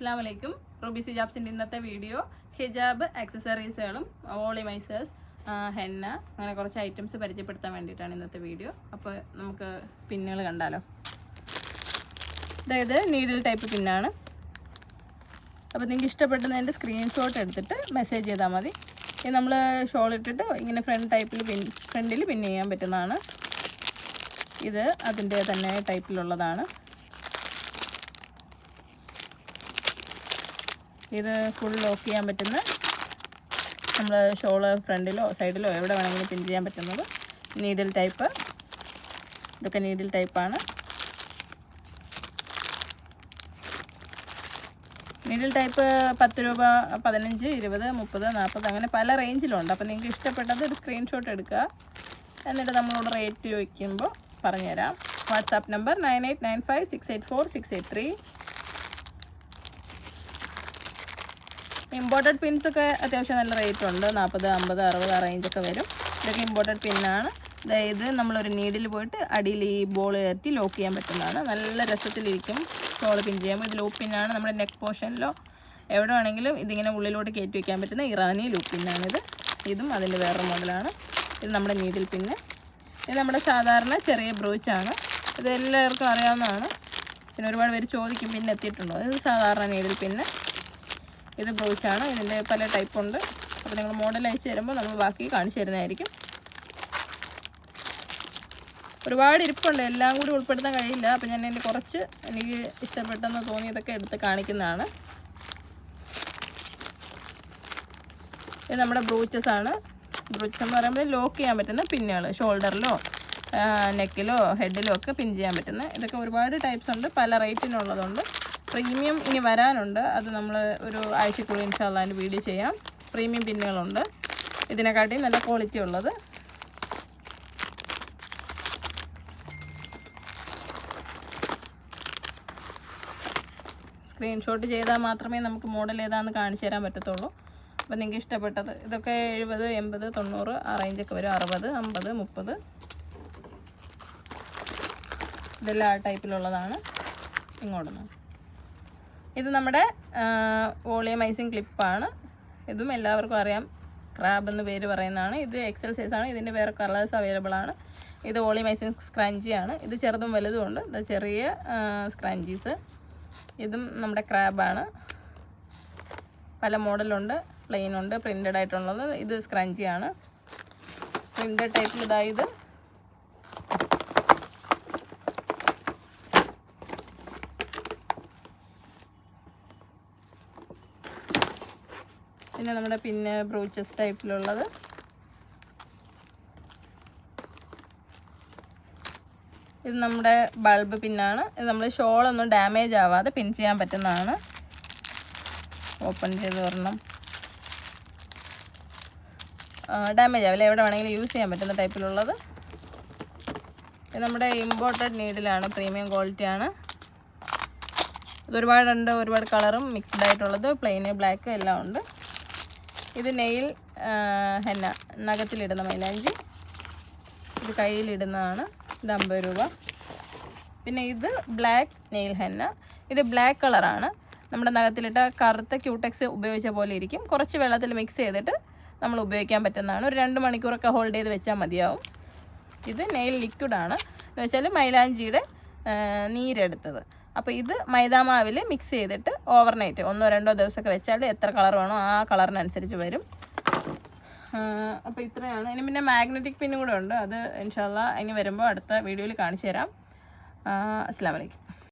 അസ്സാം വലൈക്കും റൂബി സിജാബ്സിന്റെ ഇന്നത്തെ വീഡിയോ. ഹിജാബ് ആക്സസറീസുകളും ഓളിമൈസേഴ്സ് ഹെന്ന അങ്ങനെ കുറച്ച് ഐറ്റംസ് പരിചയപ്പെടുത്താൻ വേണ്ടിയിട്ടാണ് ഇന്നത്തെ വീഡിയോ. അപ്പോൾ നമുക്ക് പിന്നുകൾ കണ്ടാലോ? അതായത് നീഡിൽ ടൈപ്പ് പിന്നാണ്. അപ്പോൾ നിങ്ങൾക്ക് ഇഷ്ടപ്പെടുന്നതിന്റെ സ്ക്രീൻഷോട്ട് എടുത്തിട്ട് മെസ്സേജ് ചെയ്താൽ മതി. ഇനി നമ്മൾ ഷോൾ ഇട്ടിട്ട് ഇങ്ങനെ ഫ്രണ്ട് ടൈപ്പിൽ പിൻ ഫ്രണ്ടിൽ പിൻ ചെയ്യാൻ പറ്റുന്നതാണ്. ഇത് അതിന്റെ തന്നെ ടൈപ്പിലുള്ളതാണ് ഇത് ഫുൾ ലോക്ക് ചെയ്യാൻ പറ്റുന്ന നമ്മൾ ഷോൾ ഫ്രണ്ടിലോ സൈഡിലോ എവിടെ വേണമെങ്കിലും പിൻ ചെയ്യാൻ പറ്റുന്നത് നീഡിൽ ടൈപ്പ് ഇതൊക്കെ നീഡിൽ ടൈപ്പാണ് നീഡിൽ ടൈപ്പ് പത്ത് രൂപ പതിനഞ്ച് ഇരുപത് മുപ്പത് നാൽപ്പത് അങ്ങനെ പല റേഞ്ചിലുണ്ട് അപ്പോൾ നിങ്ങൾക്ക് ഇഷ്ടപ്പെട്ടത് ഒരു സ്ക്രീൻഷോട്ട് എടുക്കുക. എന്നിട്ട് നമ്മളോട് റേറ്റ് ചോദിക്കുമ്പോൾ പറഞ്ഞുതരാം. WhatsApp number nine eight nine five six eight four six eight three imported pins ഒക്കെ അത്യാവശ്യം നല്ല റേറ്റ് ഉണ്ട്. നാൽപ്പത് അമ്പത് അറുപത് റേഞ്ചൊക്കെ വരും. ഇതൊക്കെ ഇമ്പോർട്ടഡ് പിന്നാണ് ഇത് നമ്മളൊരു നീഡിൽ പോയിട്ട് അടിയിൽ ഈ ബോൾ കയറ്റി ലോക്ക് ചെയ്യാൻ പറ്റുന്നതാണ്. നല്ല രസത്തിലിരിക്കും ഷോൾ പിൻ ചെയ്യാം ഇത് ലൂപ്പ് പിന്നാണ് നമ്മുടെ നെക്ക് പോർഷനിലോ എവിടെ വേണമെങ്കിലും ഇതിങ്ങനെ ഉള്ളിലോട്ട് കയറ്റി വയ്ക്കാൻ പറ്റുന്ന ഇറാനി ലൂപ്പ് പിന്നാണിത് ഇതും. അതിന്റെ വേറൊരു മോഡലാണ് ഇത് നമ്മുടെ നീഡിൽ പിന്ന് ഇത് നമ്മുടെ സാധാരണ ചെറിയ ബ്രോച്ചാണ് ഇതെല്ലാവർക്കും അറിയാവുന്നതാണ്. പിന്നെ ഒരുപാട് പേര് ചോദിക്കും പിന്നെ എത്തിയിട്ടുണ്ടോ? ഇത് സാധാരണ നീഡിൽ പിന്നെ ഇത് ബ്രോച്ചാണ്. ഇതിന്റെ പല ടൈപ്പ് ഉണ്ട്. അപ്പോൾ നിങ്ങൾ മോഡൽ അയച്ചു തരുമ്പോൾ നമ്മൾ ബാക്കി കാണിച്ചു തരുന്നതായിരിക്കും. ഒരുപാട് ഇരിപ്പുണ്ട്. എല്ലാം കൂടി ഉൾപ്പെടുത്താൻ കഴിയില്ല. അപ്പോൾ ഞാൻ എന്റെ കുറച്ച് എനിക്ക് ഇഷ്ടപ്പെട്ടെന്ന് തോന്നിയതൊക്കെ എടുത്ത് കാണിക്കുന്നതാണ്. ഇത് നമ്മുടെ ബ്രൂച്ചസ് ആണ്. ബ്രൂച്ചസ് എന്ന് പറയുമ്പോൾ ലോക്ക് ചെയ്യാൻ പറ്റുന്ന പിന്നുകൾ ഷോൾഡറിലോ നെക്കിലോ ഹെഡിലോ ഒക്കെ പിൻ ചെയ്യാൻ പറ്റുന്ന ഇതൊക്കെ ഒരുപാട് ടൈപ്സ് ഉണ്ട്. പല റേറ്റിനുള്ളതുണ്ട് പ്രീമിയം ഇനി വരാനുണ്ട്. അത് നമ്മൾ ഒരു ആഴ്ചക്കുള്ളിൽ ഇൻഷാല്ലാന്റെ വീഡിയോ ചെയ്യാം. പ്രീമിയം പിന്നുകളുണ്ട്. ഇതിനെക്കാട്ടി നല്ല ക്വാളിറ്റി ഉള്ളത്. സ്ക്രീൻഷോട്ട് ചെയ്താൽ മാത്രമേ നമുക്ക് മോഡൽ ഏതാണെന്ന് കാണിച്ചു തരാൻ പറ്റത്തുള്ളൂ. അപ്പോൾ നിങ്ങൾക്ക് ഇഷ്ടപ്പെട്ടത് ഇതൊക്കെ എഴുപത് എൺപത് തൊണ്ണൂറ് ആ റേഞ്ചൊക്കെ വരും. അറുപത് അമ്പത് മുപ്പത്. ഇതെല്ലാം ആ ടൈപ്പിലുള്ളതാണ് ഇങ്ങോട്ടൊന്ന് ഇത് നമ്മുടെ വോളിയമൈസിങ് ക്ലിപ്പാണ്. ഇതും എല്ലാവർക്കും അറിയാം. ക്രാബ് എന്ന് പേര് പറയുന്നതാണ്. ഇത് എക്സൽ സൈസ് ആണ്. ഇതിന്റെ വേറെ കളേഴ്സ് അവൈലബിൾ ആണ്. ഇത് വോളിയമൈസിങ് സ്ക്രാഞ്ചിയാണ് ഇത് ചെറുതും വലുതും ഉണ്ട്. ഇത് ചെറിയ സ്ക്രാഞ്ചീസ്. ഇതും നമ്മുടെ ക്രാബാണ് പല മോഡലുണ്ട്. പ്ലെയിൻ ഉണ്ട്. പ്രിന്റഡ് ആയിട്ടുള്ളത് ഇത് സ്ക്രഞ്ചിയാണ് പ്രിന്റഡ് ടൈപ്പിൽ ഇതായത് പിന്നെ നമ്മുടെ പിന്നെ ബ്രൂച്ചസ് ടൈപ്പിലുള്ളത്. ഇത് നമ്മുടെ ബൾബ് പിന്നാണ്. ഇത് നമ്മൾ ഷോളൊന്നും ഡാമേജ് ആവാതെ പിൻ ചെയ്യാൻ പറ്റുന്നതാണ്. ഓപ്പൺ ചെയ്ത് വരണം. ഡാമേജ് ആവില്ല? എവിടെ വേണമെങ്കിലും യൂസ് ചെയ്യാൻ പറ്റുന്ന ടൈപ്പിലുള്ളത്. ഇത് നമ്മുടെ ഇമ്പോർട്ടഡ് നീഡിലാണ്. പ്രീമിയം ക്വാളിറ്റിയാണ് ഇത് ഒരുപാടുണ്ട് ഒരുപാട് കളറും മിക്സ്ഡ് ആയിട്ടുള്ളത്. പ്ലെയിന് ബ്ലാക്ക് എല്ലാം ഉണ്ട്. ഇത് നെയിൽ ഹെന്ന നഖത്തിലിടുന്ന മൈലാഞ്ചി. ഇത് കയ്യിലിടുന്നതാണ്. ഇത് അമ്പത് രൂപ. പിന്നെ ഇത് ബ്ലാക്ക് നെയിൽ ഹെന്ന. ഇത് ബ്ലാക്ക് കളറാണ്. നമ്മുടെ നഖത്തിലിട്ട കറുത്ത ക്യൂടെക്സ് ഉപയോഗിച്ച പോലെ ഇരിക്കും. കുറച്ച് വെള്ളത്തിൽ മിക്സ് ചെയ്തിട്ട് നമ്മൾ ഉപയോഗിക്കാൻ പറ്റുന്നതാണ്. ഒരു രണ്ട് മണിക്കൂറൊക്കെ ഹോൾഡ് ചെയ്ത് വെച്ചാൽ മതിയാവും. ഇത് നെയിൽ ലിക്വിഡാണ്. എന്ന് വെച്ചാൽ മൈലാഞ്ചിയുടെ നീരെടുത്തത്. അപ്പോൾ ഇത് മൈദാമാവിൽ മിക്സ് ചെയ്തിട്ട് ഓവർനൈറ്റ് ഒന്നോ രണ്ടോ ദിവസമൊക്കെ വെച്ചാൽ എത്ര കളർ വേണോ ആ കളറിനനുസരിച്ച് വരും. അപ്പോൾ ഇത്രയാണ്. ഇനി പിന്നെ മാഗ്നറ്റിക് പിന്നും കൂടെ ഉണ്ട്. അത് ഇൻഷാല്ല ഇനി വരുമ്പോൾ അടുത്ത വീഡിയോയിൽ കാണിച്ചു തരാം. അസ്സാം വലൈക്കും